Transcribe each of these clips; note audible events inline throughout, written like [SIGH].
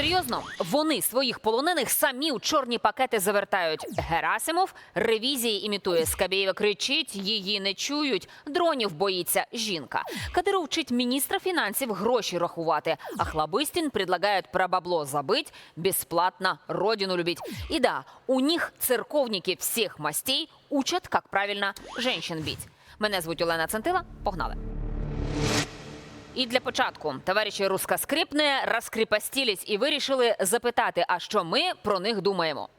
Серйозно, вони своїх полонених самі у чорні пакети завертають. Герасимов ревізії імітує. Скабєєва кричить, її не чують. Дронів боїться жінка. Кадиров вчить міністра фінансів гроші рахувати. А Хлабистін предлагає про бабло забить, бесплатно родину любить. І да, у них церковники всіх мастей учат, як правильно женщин бить. Мене звуть Олена Центила. Погнали. І для початку товариші рускоскрипне розкріпостілись і вирішили запитати, а що ми про них думаємо.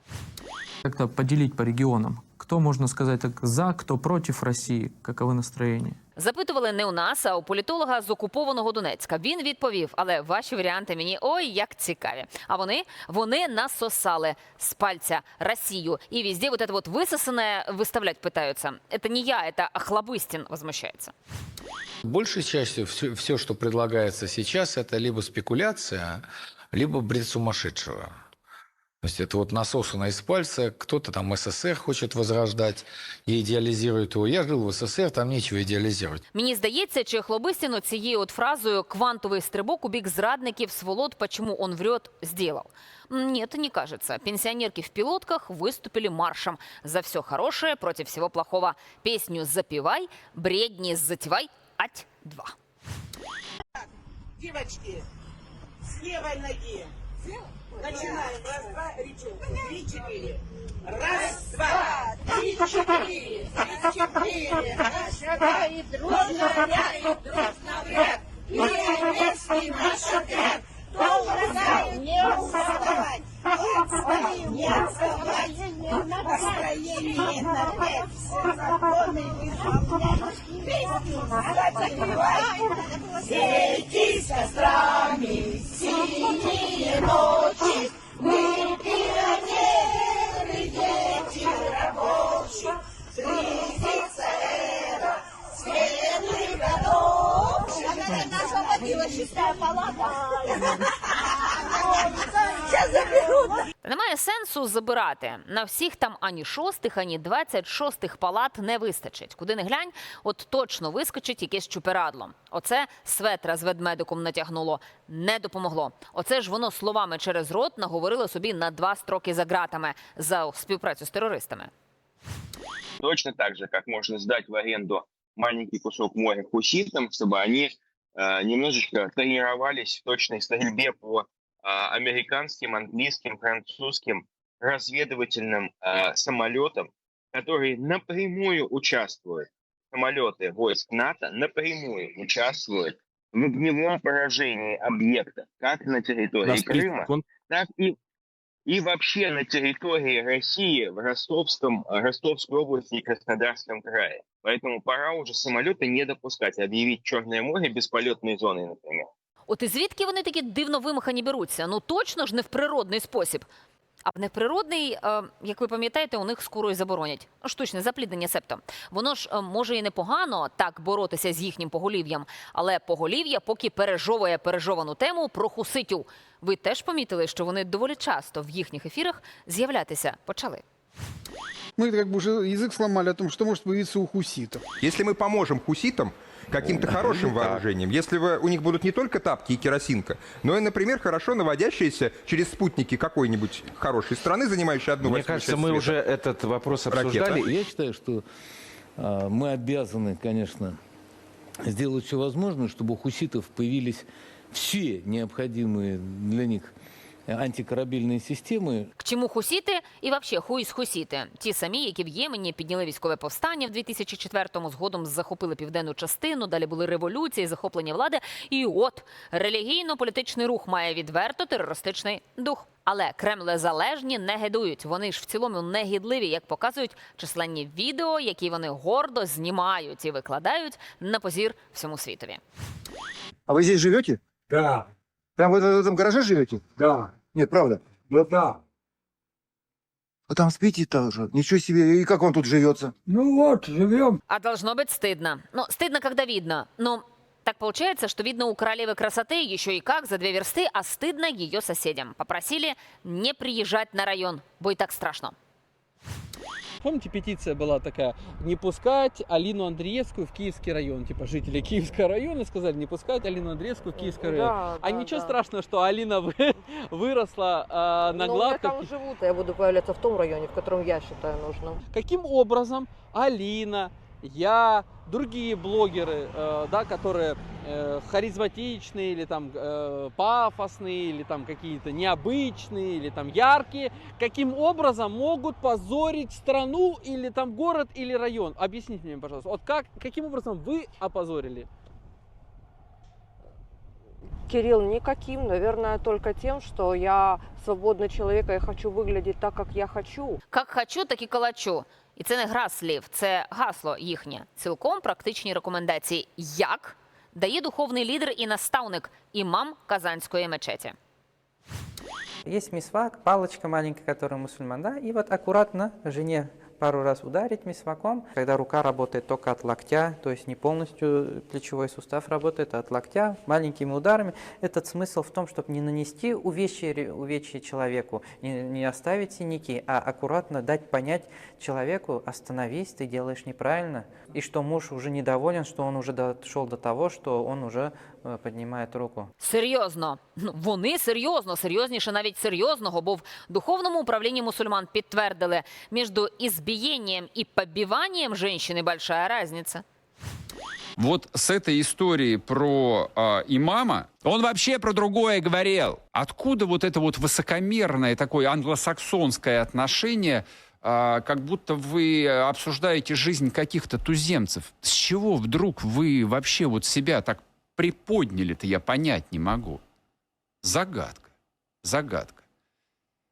Как-то поделить по регионам. Кто, можно сказать так, за, кто против России? Каковы настроения? Запитували не у нас, а у політолога з окупованого Донецька. Він відповів, але ваші варіанти мені ой як цікаві. А вони вони насосали з пальця Росію. І везде вот это вот висосане виставлять питаються. Это не я, это Охлобыстин возмущается. Большей частью все, все, что предлагается сейчас, это либо спекуляция, либо бред сумасшедшего. То есть это вот насосано из пальца, кто-то там СССР хочет возрождать и идеализирует его. Я жил в СССР, там нечего идеализировать. Мені здається, чи Хлобистіну цією от фразою «квантовий стрибок у бік зрадників сволод, почему он врет, сделал». М, Нет, не кажется. Пенсионерки в пилотках выступили маршем за все хорошее против всего плохого. Песню «Запивай», бредни «Затевай», ать два. Девочки, с левой ноги. Начинаем. Раз, два, три, четыре. Раз, два, три, четыре. Три, четыре. Раз, два, и дружно вряд, дружно вряд. Пионерский наш отряд. Должен не уставать. Отстаем, не отставать. Настроение на пять. Законы выполнять. Песню запевай. Светись кострами, синие ночи. сенсу забирати. На всіх там ані шостих, ані двадцять шостих палат не вистачить. Куди не глянь, от точно вискочить якесь чуперадло. Оце светра з ведмедиком натягнуло. Не допомогло. Оце ж воно словами через рот наговорило собі на два строки за ґратами за співпрацю з терористами. Точно так же, как можно сдать в аренду маленький кусок моря хуситам, чтобы они э, немножечко тренировались в точной стрельбе по э, американским, английским, французским разведывательным э, самолетам, которые напрямую участвуют, самолеты войск НАТО напрямую участвуют в огневом поражении объектов, как на территории Крыма, так и и вообще на территории России в Ростовском, Ростовской области и Краснодарском крае. Поэтому пора уже самолеты не допускать, объявить Черное море бесполетной зоной, например. От і звідки вони такі дивно вимахані беруться? Ну точно ж не в природний спосіб. А в неприродний, е, як ви пам'ятаєте, у них скоро й заборонять. Ну, Штучне запліднення септо. Воно ж е, може і непогано так боротися з їхнім поголів'ям, але поголів'я поки пережовує пережовану тему про хуситів. Ви теж помітили, що вони доволі часто в їхніх ефірах з'являтися почали. Мы как бы уже язык сломали о том, что может появиться у хуситов. Если мы поможем хуситам каким-то хорошим вооружением, если вы- у них будут не только тапки и керосинка, но и, например, хорошо наводящиеся через спутники какой-нибудь хорошей страны, занимающей одну Мне кажется, мы света. уже этот вопрос Ракета. обсуждали. Я считаю, что а, мы обязаны, конечно, сделать все возможное, чтобы у хуситов появились все необходимые для них антикорабельные системы, К чому хусіти і вообще хуїсь хусіти? Ті самі, які в Ємені підняли військове повстання в 2004-му, згодом захопили південну частину, далі були революції, захоплення влади. І от релігійно-політичний рух має відверто терористичний дух. Але кремлезалежні не гидують. Вони ж в цілому негідливі, як показують численні відео, які вони гордо знімають і викладають на позір всьому світові. А вы здесь живете? Да, Прям в этом, в этом гараже живете? да, Нет, правда. ну да. А там спите тоже. Ничего себе. И как вам тут живется? Ну вот, живем. А должно быть стыдно. Ну, стыдно, когда видно. Ну, так получается, что видно у королевы красоты еще и как за две версты, а стыдно ее соседям. Попросили не приезжать на район, и так страшно. Помните, петиция была такая, не пускать Алину Андреевскую в Киевский район. Типа жители Киевского района сказали, не пускать Алину Андреевскую в Киевский район. Да, а да, ничего да. страшного, что Алина вы- [LAUGHS] выросла э, на Но я гладках. там живу, то я буду появляться в том районе, в котором я считаю нужным. Каким образом Алина, я, другие блогеры, э, да, которые э, харизматичные или там э, пафосные или там какие-то необычные или там яркие, каким образом могут позорить страну или там город или район? Объясните мне, пожалуйста, вот как, каким образом вы опозорили? Кирилл, никаким, наверное, только тем, что я свободный человек, и я хочу выглядеть так, как я хочу. Як хочу, так і калачу. І це не гра слів, це гасло їхнє. Цілком практичні рекомендації. Як дає духовний лідер і наставник імам Казанської мечеті. Есть мисвак, палочка маленькая, которая мусульман, да, и вот аккуратно жене пару раз ударить мисваком, когда рука работает только от локтя, то есть не полностью плечевой сустав работает, а от локтя, маленькими ударами. Этот смысл в том, чтобы не нанести увечье, ре- увечье человеку, не, не оставить синяки, а аккуратно дать понять человеку, остановись, ты делаешь неправильно, и что муж уже недоволен, что он уже дошел до того, что он уже э, поднимает руку. Серйозно, ну вони серйозно, серйозніше навіть серйозного, бо в духовному управлінні мусульман підтвердили, між ізбієнням і побиванням жінки большая разниця. Вот с этой историей про а, имама, он вообще про другое говорил. Откуда вот это вот высокомерное такое англосаксонское отношение, а, как будто вы обсуждаете жизнь каких-то туземцев? С чего вдруг вы вообще вот себя так приподняли-то, я понять не могу. Загадка, загадка.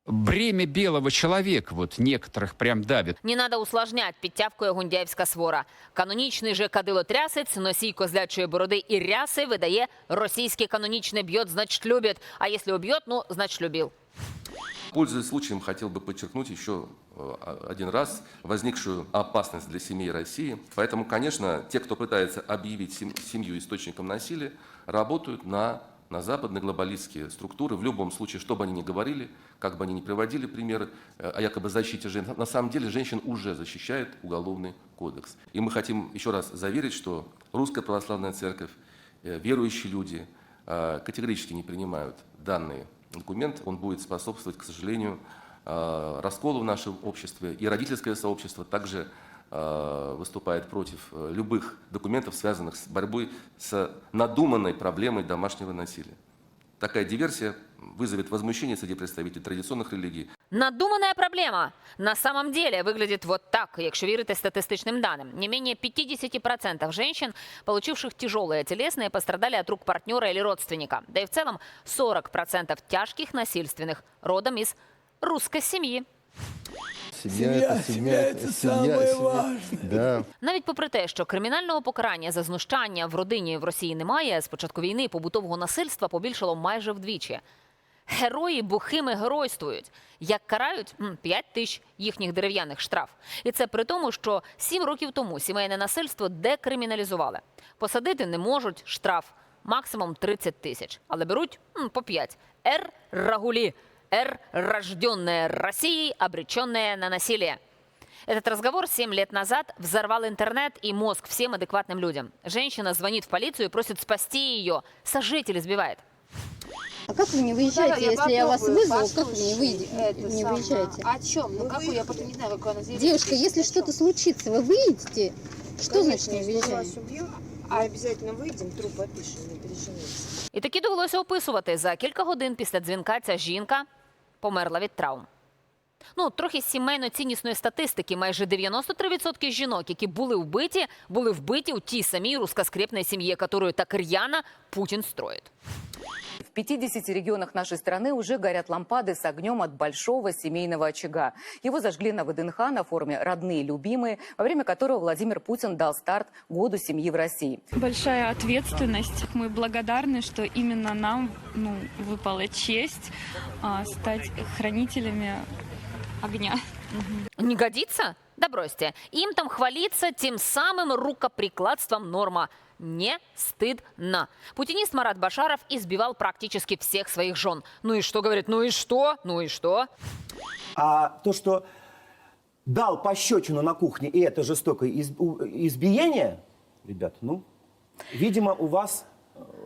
Бремя белого человека вот некоторых прям давит. Не надо усложнять, підтявкує гундяївська свора. Канонічний же кадилотрясець, носій козлячої бороди і ряси видає російський канонічний б'єт, значить любить. А якщо уб'єт, ну, значить любив. Пользуясь случаем, хотел бы подчеркнуть еще э, один раз возникшую опасность для семьи России. Поэтому, конечно, те, кто пытается объявить сем- семью источником насилия, работают на, на западные глобалистские структуры. В любом случае, что бы они ни говорили, как бы они ни приводили примеры э, о якобы защите женщин, на самом деле женщин уже защищает Уголовный кодекс. И мы хотим еще раз заверить, что Русская Православная Церковь, э, верующие люди э, категорически не принимают данные документ, он будет способствовать, к сожалению, расколу в нашем обществе. И родительское сообщество также выступает против любых документов, связанных с борьбой с надуманной проблемой домашнего насилия. Такая диверсия вызовет возмущение среди представителей традиционных религий, Надуманная проблема на самом деле выглядит вот так, якщо вірити статистичним данным. Не менее 50% женщин, получивших тяжелые телесные, пострадали от рук партнера или родственника. Да и в целом 40% тяжких насильственных родом из русской семьи. Семья, семья, это самое важное. Да. Навіть попри те, що кримінального покарання за знущання в родині в Росії немає, з початку війни побутового насильства побільшало майже вдвічі. Герої бухими геройствують. Як карають? М, 5 тисяч їхніх дерев'яних штраф. І це при тому, що 7 років тому сімейне насильство декриміналізували. Посадити не можуть штраф максимум 30 тисяч, але беруть по 5. Р Рагулі. Р рожденная Россией, обреченная на насилие. Этот разговор 7 лет назад взорвал интернет и мозг всем адекватным людям. Женщина звонит в полицию и просит спасти ее. Сожитель избивает. А как вы не выезжаете, если я вас вызову, как вы не, выйдете, не выезжаете? О чем? Ну какой? Я потом не знаю, как она заявила. Девушка, если что-то случится, вы выедете? Что значит не Конечно, если выезжаете? вас убьют, а обязательно выйдем, труп опишем, не переживайте. І таки довелося описувати. За кілька годин після дзвінка ця жінка померла від травм. Ну, трохи з сімейно-ціннісної статистики. Майже 93% жінок, які були вбиті, були вбиті у тій самій русскоскрепной сім'ї, яку так рьяно Путін строїть. В 50 регионах нашей страны уже горят лампады с огнем от большого семейного очага. Его зажгли на ВДНХ на форуме «Родные и любимые», во время которого Владимир Путин дал старт году семьи в России. Большая ответственность. Мы благодарны, что именно нам ну, выпала честь а, стать хранителями огня. Не годится? Да бросьте. Им там хвалиться тем самым рукоприкладством норма. Не стыдно. Путинист Марат Башаров избивал практически всех своих жен. Ну и что, говорит, ну и что? Ну и что? А то, что дал пощечину на кухне, и это жестокое из- у- избиение, ребят, ну, видимо, у вас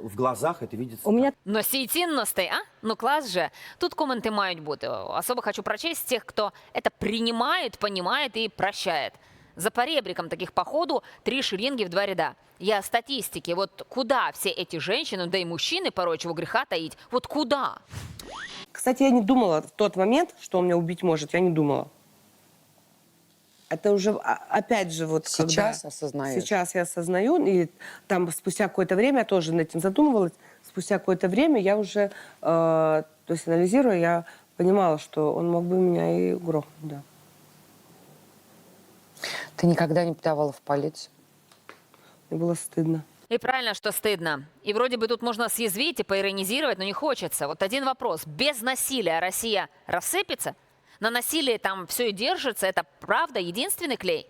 в глазах это видится. У меня Носій цінностей, а? Ну клас же. Тут коменти мають бути. Особо хочу прочесть тех, кто это принимает, понимает и прощает. За поребриком таких походу три шеренги в два ряда. Я о статистике. Вот куда все эти женщины, да и мужчины, порой чего греха таить, вот куда? Кстати, я не думала в тот момент, что он меня убить может. Я не думала. Это уже, а- опять же, вот Сейчас когда- осознаешь. Сейчас я осознаю, и там спустя какое-то время я тоже над этим задумывалась. Спустя какое-то время я уже, э, то есть анализируя, я понимала, что он мог бы меня и грохнуть, да. Ты никогда не подавала в полицию? Мне было стыдно. И правильно, что стыдно. И вроде бы тут можно съязвить и поиронизировать, но не хочется. Вот один вопрос. Без насилия Россия рассыпется? На насилии там все и держится? Это правда единственный клей?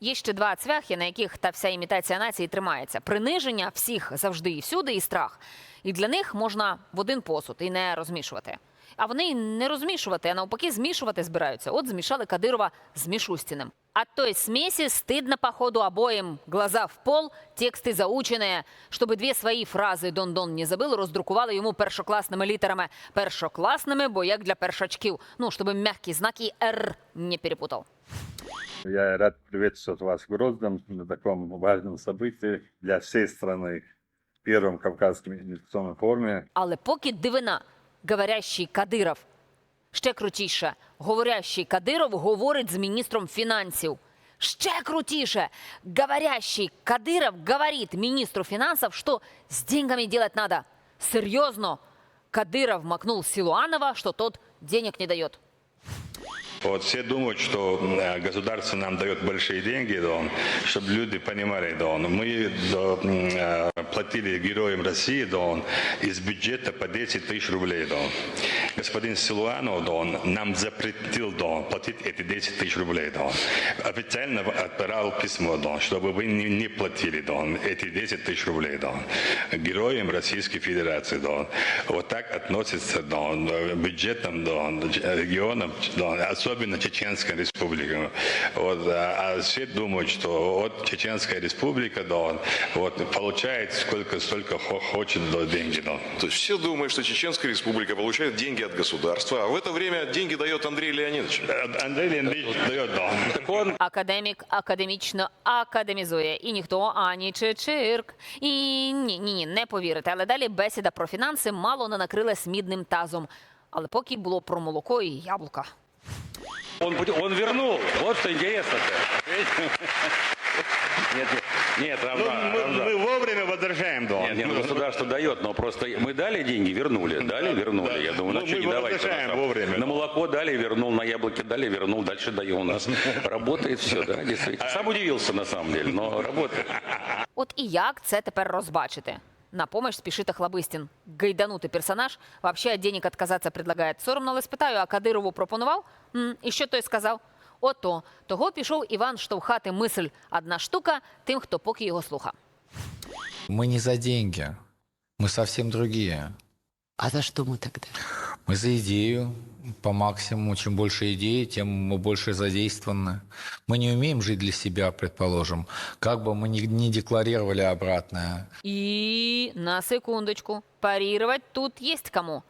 Є ще два цвяхи, на яких та вся імітація нації тримається: приниження всіх завжди і всюди, і страх. І для них можна в один посуд і не розмішувати. А вони й не розмішувати, а навпаки, змішувати збираються. От змішали Кадирова з Мішустіним. От той смеси стыдно, походу, обоим глаза в пол, тексти заучені, щоб дві свої фрази Дон-Дон не забил, роздрукували йому першокласними літерами. Першокласними, бо як для першачків. Ну, щоб м'які знаки «Р» не перепутав. Я рад приветствовать вас в Грозном на таком важном событии для всей страны. Первом Кавказском инвестиционном форуме. Але поки дивина, говорящий Кадиров. Ще крутіше, говорящий Кадиров говорить з міністром фінансів. Ще крутіше, говорящий Кадиров говорит министру финансов, что с деньгами делать надо. Серьезно. Кадыров макнул Силуанова, что тот денег не дает. Вот все думают, что э, государство нам дает большие деньги, да, чтобы люди понимали, да, мы да, э, платили героям России да, из бюджета по 10 тысяч рублей. Да. Господин Силуанов да, нам запретил да, платить эти 10 тысяч рублей. Да. Официально отправил письмо, да, чтобы вы не, не платили да, эти 10 тысяч рублей да, героям Российской Федерации. Да. Вот так относится да, бюджетом да, он, регионам, да, особенно Чеченская республика. Вот, а, а все думают, что вот Чеченская республика, да, он, вот, получает сколько, столько хо- хочет да, деньги. Да. То есть все думают, что Чеченская республика получает деньги от государства, а в это время деньги дает Андрей Леонидович. Андрей Леонидович дает, да. Академік академічно академізує. І ніхто ані чечирк. І ні, ні, ні, не повірите. Але далі бесіда про фінанси мало не накрилась мідним тазом. Але поки було про молоко і яблука. Он, он вернул. Вот что интересно-то. Нет, нет, нет, Рамзан, Ну, мы, Рамзан. мы вовремя возвращаем, да. Нет, нет, ну, государство дает, но просто мы дали деньги, вернули, дали, вернули. Я думаю, Ну, ну, что мы не давайте. возвращаем на самом- вовремя. На молоко дали, вернул, на яблоки дали, вернул, дальше даем. У нас [LAUGHS] работает все, да, действительно. Сам удивился на самом деле, но работает. От і як це тепер розбачити? На помощь спішить Охлобистін. Гайданутий персонаж вообще от денег отказаться предлагає. Соромно, але спитаю, а Кадирову пропонував? М, і що той сказав? Ото, того пішов Іван штовхати мисль «одна штука» тим, хто поки його слуха. Мы не за деньги. Мы совсем другие. А за что мы тогда? Мы за идею по максимуму. Чем больше идей, тем мы больше задействованы. Мы не умеем жить для себя, предположим. Как бы мы ни, ни декларировали обратное. І на секундочку, парірувати тут єсть кому.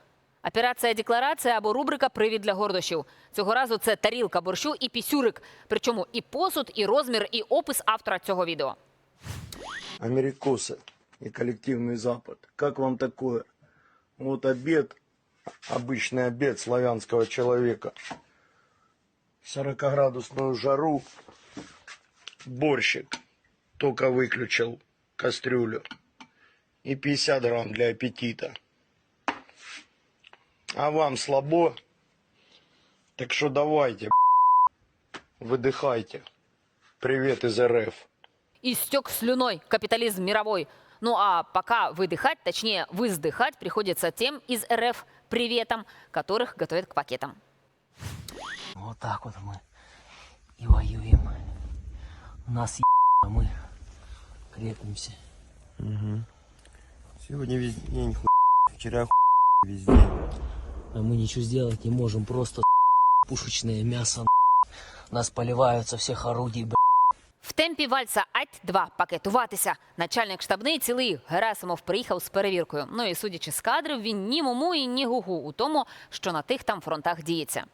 Операція декларація або рубрика Привід для гордощів. Цього разу це тарілка борщу і пісюрик. Причому і посуд, і розмір, і опис автора цього відео. Америкосы и коллективный Запад. Как вам такое? Вот обед, обычный обед славянского человека. 40-градусную жару, борщик, только выключил кастрюлю. И 50 грамм для аппетита. А вам слабо? Так что давайте, [LAUGHS] выдыхайте. Привет из РФ. И стек слюной капитализм мировой. Ну а пока выдыхать, точнее выздыхать, приходится тем из РФ приветом, которых готовят к пакетам. Вот так вот мы и воюем. У нас е... а мы крепимся. Сегодня весь день хуй, вчера хуй, весь день. А мы ничего сделать не можем, просто пушечное мясо нас поливают со всех орудий, темпі вальса Ать-2 пакетуватися. Начальник штабний цілий Герасимов приїхав з перевіркою. Ну і судячи з кадрів, він ні муму і ні гугу у тому, що на тих там фронтах діється.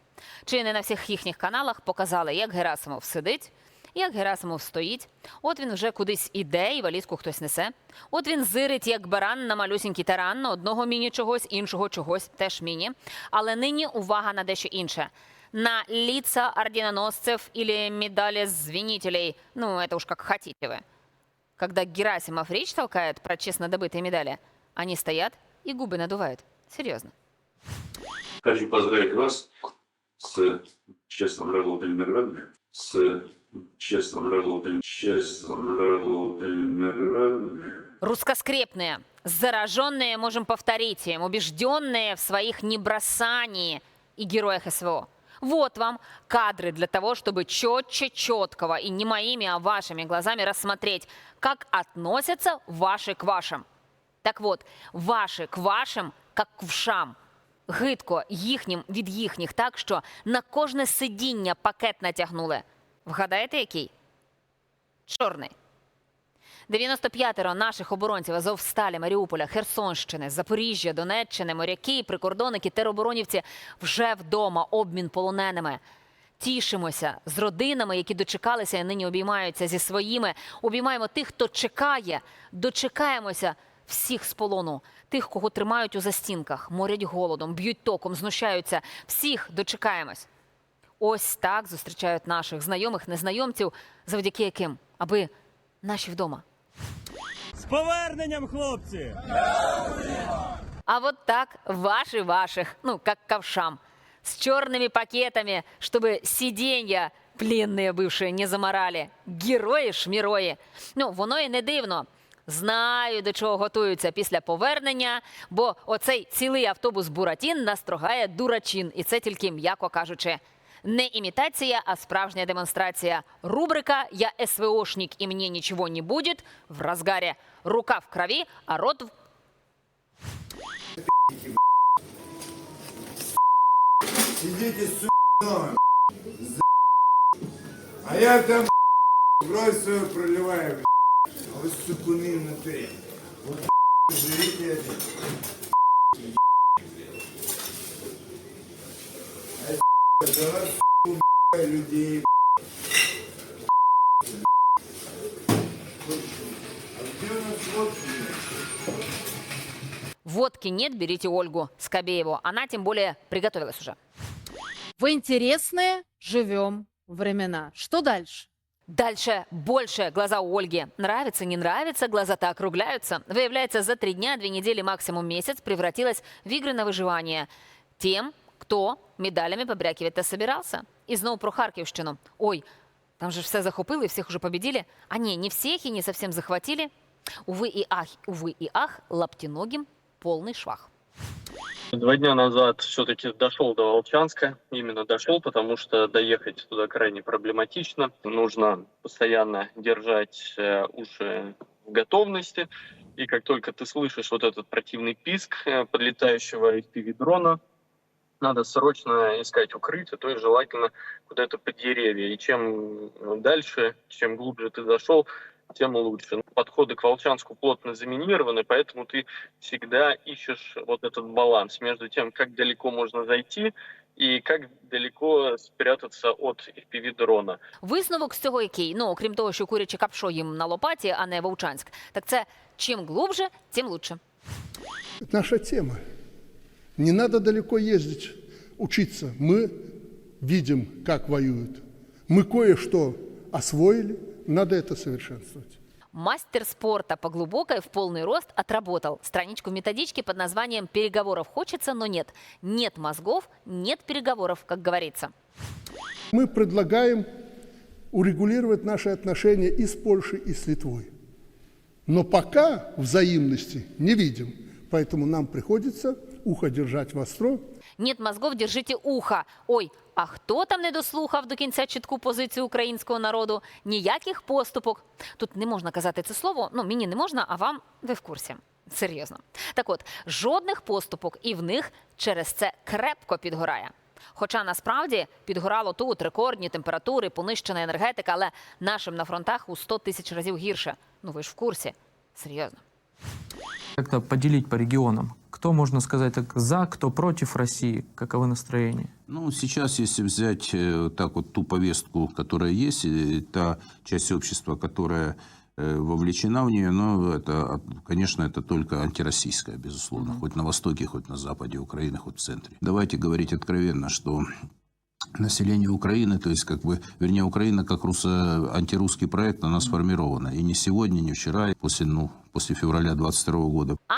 Чи не на всіх їхніх каналах показали, як Герасимов сидить, як Герасимов стоїть. От він вже кудись іде, і валізку хтось несе. От він зирить, як баран на малюсінький таран, одного міні чогось, іншого чогось, теж міні. Але нині увага на дещо інше. На лица орденоносцев или медали звенителей. Ну, это уж как хотите вы. Когда Герасимов речь толкает про честно добытые медали, они стоят и губы надувают. Серьезно. Хочу поздравить вас с честным работой наградами, с честным работой, честным работой наградами. Русскоскрепные, зараженные, можем повторить им, убежденные в своих небросании и героях СВО. Вот вам кадры для того, чтобы четче, четкого и не моими, а вашими глазами рассмотреть, как относятся ваши к вашим. Так вот, ваші к вашим, як к вшам. Гидко їхнім від їхніх так, що на кожне сидіння пакет натягнули. Вгадаєте, який? Чорний. 95-ро наших оборонців Азовсталі, Маріуполя, Херсонщини, Запоріжжя, Донеччини, моряки, прикордонники, тероборонівці вже вдома, обмін полоненими. Тішимося з родинами, які дочекалися і нині обіймаються зі своїми. Обіймаємо тих, хто чекає. Дочекаємося всіх з полону, тих, кого тримають у застінках, морять голодом, б'ють током, знущаються. Всіх дочекаємось. Ось так зустрічають наших знайомих, незнайомців, завдяки яким, аби наші вдома З поверненням, хлопці! А вот так ваши ваших, ну, как ковшам, с черными пакетами, чтобы сиденья пленные бывшие не заморали. Герої шмірої. Ну, воно і не дивно. Знаю, до чого готуються після повернення, бо оцей цілий автобус Буратін настрогає дурачин, і це тільки м'яко кажучи. Не імітація, а справжня демонстрація. Рубрика «Я СВОшник и мне ничего не будет» в разгаре. Рука в крови, а рот в Сидите, сука, А я там кровь свою проливаю, б***ь. А вы сукуны в натуре. Вот б***ь, живите это. Людей. Водки нет, берите Ольгу Скобееву. Она тем более приготовилась уже. В интересные живем времена. Что дальше? Дальше больше глаза у Ольги. Нравится, не нравится, глаза-то округляются. Выявляется, за три дня, две недели, максимум месяц превратилась в игры на выживание. Тем, кто медалями побрякивать-то собирался. И снова про Харківщину. Ой, там же все захопили, всех уже победили. А не, не всех и не совсем захватили. Увы и ах, увы и ах, лаптиногим полный швах. Два дня назад все-таки дошел до Волчанска. Именно дошел, потому что доехать туда крайне проблематично. Нужно постоянно держать э, уши в готовности. И как только ты слышишь вот этот противный писк э, подлетающего FPV-дрона, надо срочно искать укрытие, то есть желательно куда-то под деревья. И чем дальше, чем глубже ты зашел, тем лучше. Подходы к Волчанску плотно заминированы, поэтому ты всегда ищешь вот этот баланс между тем, как далеко можно зайти и как далеко спрятаться от FPV-дрона. Висновок з цього який? Ну, окрім того, що куряче капшо їм на лопаті, а не Вовчанськ. Так це чим глубже, тим лучше. Это наша тема. Не надо далеко ездить, учиться. Мы видим, как воюют. Мы кое-что освоили, надо это совершенствовать. Мастер спорта по глубокой в полный рост отработал. Страничку в методичке под названием «Переговоров хочется, но нет». Нет мозгов, нет переговоров, как говорится. Мы предлагаем урегулировать наши отношения и с Польшей, и с Литвой. Но пока взаимности не видим, поэтому нам приходится ухо держать востро. Нет мозгов, держите ухо. Ой, а хто там не дослухав до кінця чітку позицію українського народу? Ніяких поступок. Тут не можна казати це слово. Ну мені не можна, а вам ви в курсі. Серйозно. Так от, жодних поступок, і в них через це крепко підгорає. Хоча насправді підгорало тут рекордні температури, понищена енергетика, але нашим на фронтах у 100 тисяч разів гірше. Ну ви ж в курсі. Серйозно. Как-то поделить по регионам. Кто, можно сказать, так, за, кто против России? Каковы настроения? Ну, сейчас, если взять э, так вот ту повестку, которая есть, и та часть общества, которая э, вовлечена в нее, но это, а, конечно, это только антироссийская, безусловно, хоть на востоке, хоть на западе Украины, хоть в центре. Давайте говорить откровенно, что население Украины, то есть как бы, вернее, Украина как руссо- антирусский проект, она сформирована. И не сегодня, не вчера, и после, ну, после февраля 22 года. А?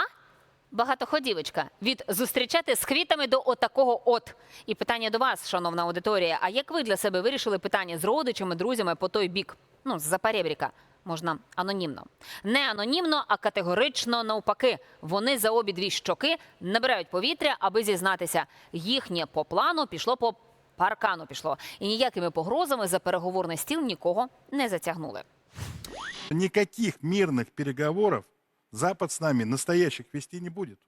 Багатоходівочка. Від зустрічати з квітами до отакого от. І питання до вас, шановна аудиторія. А як ви для себе вирішили питання з родичами, друзями по той бік? Ну, з-за перебріка. Можна анонімно. Не анонімно, а категорично навпаки. Вони за обидві щоки набирають повітря, аби зізнатися. Їхнє по плану пішло по паркану пішло. І ніякими погрозами за переговорний стіл нікого не затягнули. Никаких мирных переговоров Запад с нами настоящих вести не будет.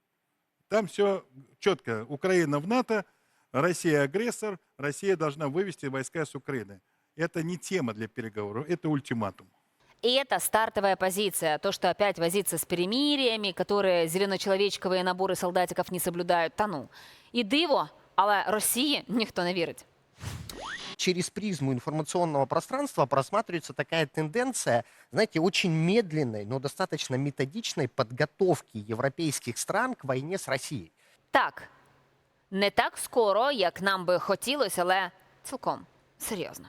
Там все четко. Украина в НАТО, Россия агрессор, Россия должна вывести войска с Украины. Это не тема для переговоров, это ультиматум. И это стартовая позиция. То, что опять возиться с перемириями, которые зеленочеловечковые наборы солдатиков не соблюдают, та ну. І диво, але Росії ніхто не вірить. через призму информационного пространства просматривается такая тенденция, знаете, очень медленной, но достаточно методичной подготовки европейских стран к войне с Россией. Так, не так скоро, як нам би хотілося, але цілком серйозно.